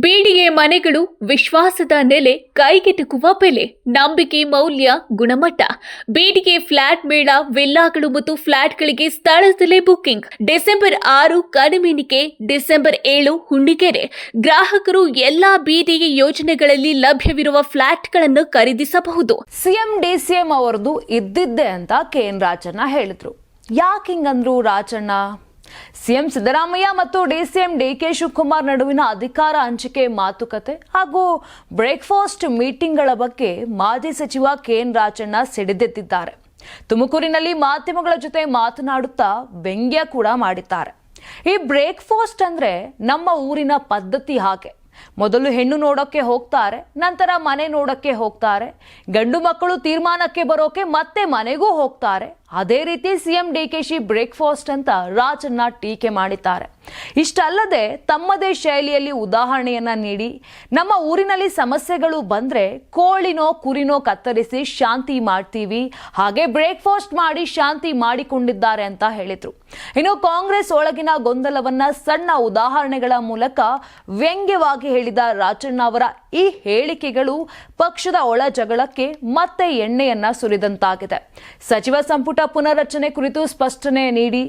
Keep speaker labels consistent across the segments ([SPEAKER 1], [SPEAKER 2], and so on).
[SPEAKER 1] ಬೀಡಿಗೆ ಮನೆಗಳು ವಿಶ್ವಾಸದ ನೆಲೆ ಕೈಗೆಟುಕುವ ಬೆಲೆ, ನಂಬಿಕೆ, ಮೌಲ್ಯ, ಗುಣಮಟ್ಟ. ಬೀಡಿಗೆ ಫ್ಲಾಟ್ ಮೇಳ, ವಿಲ್ಲಾಗಳು ಮತ್ತು ಫ್ಲಾಟ್ಗಳಿಗೆ ಸ್ಥಳದಲ್ಲೇ ಬುಕ್ಕಿಂಗ್ ಡಿಸೆಂಬರ್ ಆರು ಕಡಿಮೆನಿಕೆ ಡಿಸೆಂಬರ್ ಏಳು ಹುಣ್ಣಿಗೆರೆ. ಗ್ರಾಹಕರು ಎಲ್ಲಾ ಬೀದಿಗೆ ಯೋಜನೆಗಳಲ್ಲಿ ಲಭ್ಯವಿರುವ ಫ್ಲಾಟ್ಗಳನ್ನು ಖರೀದಿಸಬಹುದು.
[SPEAKER 2] ಸಿಎಂ ಡಿಸಿಎಂ ಅವರದು ಇದ್ದಿದ್ದೆ ಅಂತ ಕೆ ಎನ್ ರಾಜಣ್ಣ ಹೇಳಿದ್ರು. ಯಾಕೆ ಹಿಂಗಂದ್ರು ರಾಜಣ್ಣ? ಸಿಎಂ ಸಿದ್ದರಾಮಯ್ಯ ಮತ್ತು ಡಿಸಿಎಂ ಡಿಕೆ ಶಿವಕುಮಾರ್ ನಡುವಿನ ಅಧಿಕಾರ ಹಂಚಿಕೆ ಮಾತುಕತೆ ಹಾಗೂ ಬ್ರೇಕ್ಫಾಸ್ಟ್ ಮೀಟಿಂಗ್ಗಳ ಬಗ್ಗೆ ಮಾಜಿ ಸಚಿವ ಕೆ ಎನ್ ರಾಜಣ್ಣ ಸಿಡಿದೆದ್ದಿದ್ದಾರೆ. ತುಮಕೂರಿನಲ್ಲಿ ಮಾಧ್ಯಮಗಳ ಜೊತೆ ಮಾತನಾಡುತ್ತಾ ವ್ಯಂಗ್ಯ ಕೂಡ ಮಾಡಿದ್ದಾರೆ. ಈ ಬ್ರೇಕ್ಫಾಸ್ಟ್ ಅಂದ್ರೆ ನಮ್ಮ ಊರಿನ ಪದ್ಧತಿ ಹಾಗೆ. ಮೊದಲು ಹೆಣ್ಣು ನೋಡೋಕೆ ಹೋಗ್ತಾರೆ, ನಂತರ ಮನೆ ನೋಡೋಕೆ ಹೋಗ್ತಾರೆ, ಗಂಡು ಮಕ್ಕಳು ತೀರ್ಮಾನಕ್ಕೆ ಬರೋಕೆ ಮತ್ತೆ ಮನೆಗೂ ಹೋಗ್ತಾರೆ ಅದೇ ರೀತಿ ಸಿಎಂ ಡಿಕೆಶಿ ಬ್ರೇಕ್ಫಾಸ್ಟ್ ಅಂತ ರಾಜನ್ನ ಟೀಕೆ ಮಾಡಿದ್ದಾರೆ. ಇಷ್ಟಲ್ಲದೆ ತಮ್ಮದೇ ಶೈಲಿಯಲ್ಲಿ ಉದಾಹರಣೆಯನ್ನ ನೀಡಿ, ನಮ್ಮ ಊರಿನಲ್ಲಿ ಸಮಸ್ಯೆಗಳು ಬಂದ್ರೆ ಕೋಳಿನೋ ಕುರಿನೋ ಕತ್ತರಿಸಿ ಶಾಂತಿ ಮಾಡ್ತೀವಿ, ಹಾಗೆ ಬ್ರೇಕ್ಫಾಸ್ಟ್ ಮಾಡಿ ಶಾಂತಿ ಮಾಡಿಕೊಂಡಿದ್ದಾರೆ ಅಂತ ಹೇಳಿದ್ರು. ಇನ್ನು ಕಾಂಗ್ರೆಸ್ ಒಳಗಿನ ಗೊಂದಲವನ್ನ ಸಣ್ಣ ಉದಾಹರಣೆಗಳ ಮೂಲಕ ವ್ಯಂಗ್ಯವಾಗಿ ಹೇಳಿದ ರಾಜಣ್ಣ ಅವರ ಈ ಹೇಳಿಕೆಗಳು ಪಕ್ಷದ ಒಳ ಜಗಳಕ್ಕೆ ಮತ್ತೆ ಎಣ್ಣೆಯನ್ನ ಸುರಿದಂತಾಗಿದೆ. ಸಚಿವ ಸಂಪುಟ ಪುನರ್ರಚನೆ ಕುರಿತು ಸ್ಪಷ್ಟನೆ ನೀಡಿ,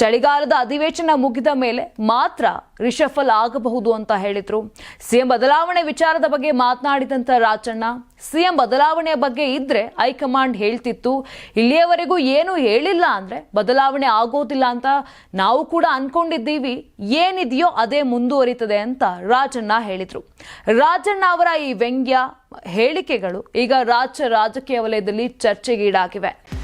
[SPEAKER 2] ಚಳಿಗಾಲದ ಅಧಿವೇಶನ ಮುಗಿದ ಮೇಲೆ ಮಾತ್ರ ರಿಷಫಲ್ ಆಗಬಹುದು ಅಂತ ಹೇಳಿದ್ರು. ಸಿಎಂ ಬದಲಾವಣೆ ವಿಚಾರದ ಬಗ್ಗೆ ಮಾತನಾಡಿದಂತ ರಾಜಣ್ಣ, ಸಿಎಂ ಬದಲಾವಣೆಯ ಬಗ್ಗೆ ಇದ್ರೆ ಹೈಕಮಾಂಡ್ ಹೇಳ್ತಿತ್ತು. ಇಲ್ಲಿಯವರೆಗೂ ಏನು ಹೇಳಿಲ್ಲ ಅಂದ್ರೆ ಬದಲಾವಣೆ ಆಗೋದಿಲ್ಲ ಅಂತ ನಾವು ಕೂಡ ಅನ್ಕೊಂಡಿದ್ದೀವಿ. ಏನಿದೆಯೋ ಅದೇ ಮುಂದುವರಿತದೆ ಅಂತ ರಾಜಣ್ಣ ಹೇಳಿದ್ರು. ರಾಜಣ್ಣ ಅವರ ಈ ವ್ಯಂಗ್ಯ, ಹೇಳಿಕೆಗಳು ಈಗ ರಾಜ್ಯ ರಾಜಕೀಯ ವಲಯದಲ್ಲಿ ಚರ್ಚೆಗೀಡಾಗಿವೆ.